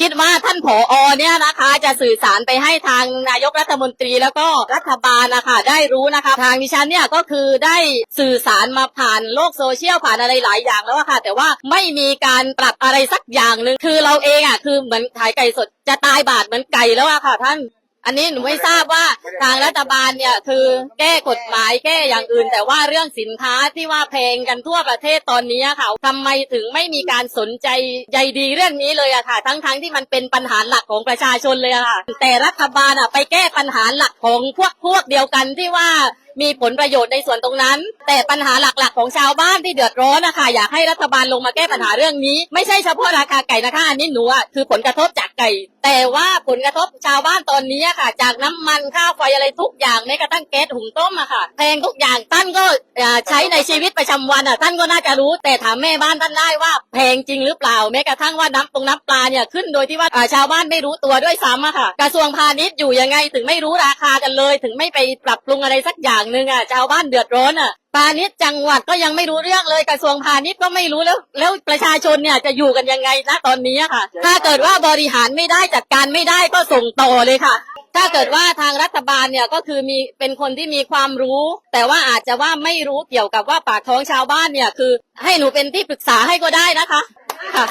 คิดว่าท่านผอเนี่ยนะคะ จะสื่อสารไปให้ทางนายกรัฐมนตรีแล้วก็รัฐบาลนะคะได้รู้นะคะ ทางดิฉันเนี่ยก็คือได้สื่อสารมาผ่านโลกโซเชียลผ่านอะไรหลายอย่างแล้วอะค่ะ แต่ว่าไม่มีการปรับอะไรสักอย่างหนึ่งคือเราเองอะคือเหมือนขายไก่สดจะตายบาทเหมือนไก่แล้วอะค่ะท่าน อันนี้หนูไม่ทราบว่าทางรัฐบาลเนี่ยคือแก้กฎหมายแก้อย่างอื่น แต่ว่าเรื่องสินค้าที่ว่าแพงกันทั่วประเทศตอนนี้ค่ะทำไมถึงไม่มีการสนใจใยดีเรื่องนี้เลยอะค่ะ ทั้งๆทที่มันเป็นปัญหาหลักของประชาชนเลยอะค่ะ แต่รัฐบาลอะไปแก้ปัญหาหลักของพวกพวกเดียวกันที่ว่า มีผลประโยชน์ในส่วนตรงนั้น แต่ปัญหาหลักๆ ของชาวบ้านที่เดือดร้อนนะคะอยากให้รัฐบาลลงมาแก้ปัญหาเรื่องนี้ ไม่ใช่เฉพาะราคาไก่นะคะอันนี้หนูอะคือผลกระทบจากไก่ แต่ว่าผลกระทบชาวบ้านตอนนี้อะค่ะ จากน้ำมันข้าวไฟอะไรทุกอย่างแม้กระทั่งแก๊สหุงต้มอะค่ะแพงทุกอย่างท่านก็เอ่อใช้ในชีวิตประจำวันอะท่านก็น่าจะรู้ แต่ถามแม่บ้านท่านได้ว่าแพงจริงหรือเปล่าแม้กระทั่งว่าน้ำตรงน้ำปลาเนี่ยขึ้นโดยที่ว่าอ่าชาวบ้านไม่รู้ตัวด้วยซ้ำอะค่ะ กระทรวงพาณิชย์อยู่ยังไงถึงไม่รู้ราคากันเลย ถึงไม่ไปปรับปรุงอะไรสักอย่างหนึ่งอะชาวบ้านเดือดร้อนอะพาณิชย์จังหวัดก็ยังไม่รู้เรื่องเลยกระทรวงพาณิชย์ก็ไม่รู้แล้ว แล้วประชาชนเนี่ยจะอยู่กันยังไงณตอนนี้ค่ะ ถ้าเกิดว่าบริหารไม่ได้จัดการไม่ได้ก็ส่งต่อเลยค่ะ ถ้าเกิดว่าทางรัฐบาลเนี่ยก็คือมีเป็นคนที่มีความรู้ แต่ว่าอาจจะว่าไม่รู้เกี่ยวกับว่าปากท้องชาวบ้านเนี่ยคือ ให้หนูเป็นที่ปรึกษาให้ก็ได้นะคะค่ะ